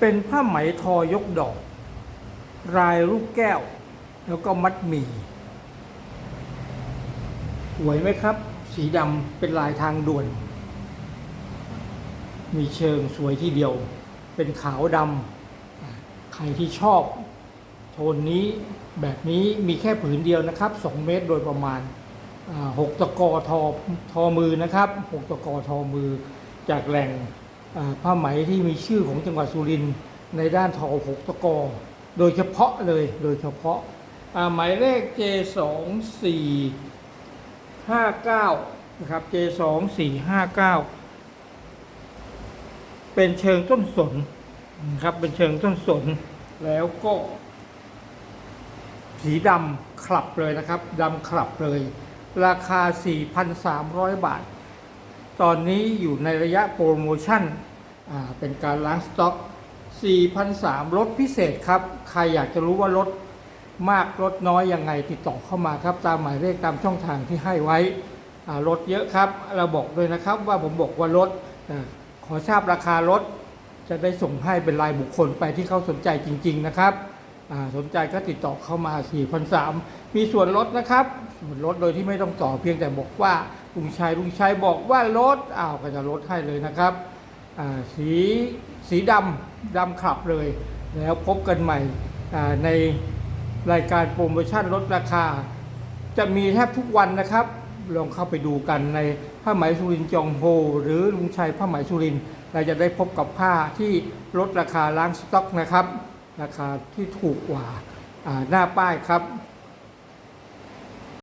เป็นผ้าไหมทอยกดอก รายลูกแก้ว แล้วก็มัดหมี่สวยไหมครับ สีดำเป็นลายทางด่วน มีเชิงสวยทีเดียว เป็นขาวดำใครที่ชอบ โทนนี้แบบนี้มีแค่ผืนเดียวนะครับ 2 เมตรโดยประมาณอ่าหกตะกอทอทอมือนะครับหกตะกอทอมือจากแหล่ง ผ้าไหมที่มีชื่อของจังหวัดสุรินทร์ในด้านทอหกตะกอ โดยเฉพาะเลยโดยเฉพาะหมายเลข J 2 4 5 9นะครับ J 2 4 5 9 เป็นเชิงต้นสนนะครับเป็นเชิงต้นสนแล้วก็สีดำคลับเลยนะครับดำคลับเลย ราคา 4,300 บาท ตอนนี้อยู่ในระยะโปรโมชั่น เป็นการล้างสต็อก4,300ลดพิเศษครับ ใครอยากจะรู้ว่าลดมากลดน้อยยังไงติดต่อเข้ามาครับ ตามหมายเลขตามช่องทางที่ให้ไว้อ่าลดเยอะครับ เราบอกเลยนะครับว่าผมบอกว่าลดอ่าขอทราบราคารถจะได้ส่งให้เป็นรายบุคคลไปที่เขาสนใจจริง ๆนะครับสนใจก็ติดต่อเข้ามา4,300มีส่วนลดนะครับ ส่วนลดโดยที่ไม่ต้องต่อเพียงแต่บอกว่าลุงชัยลุงชัยบอกว่าลดอ้าวก็จะลดให้เลยนะครับ สีสีดำดำขับเลย แล้วพบกันใหม่ในรายการโปรโมชั่นลดราคา จะมีแทบทุกวันนะครับ ลองเข้าไปดูกันในผ้าไหมสุรินจองโฮหรือลุงชัยผ้าไหมสุรินเราจะได้พบกับผ้าที่ลดราคาล้างสต็อกนะครับ ราคาที่ถูกกว่าหน้าป้ายครับ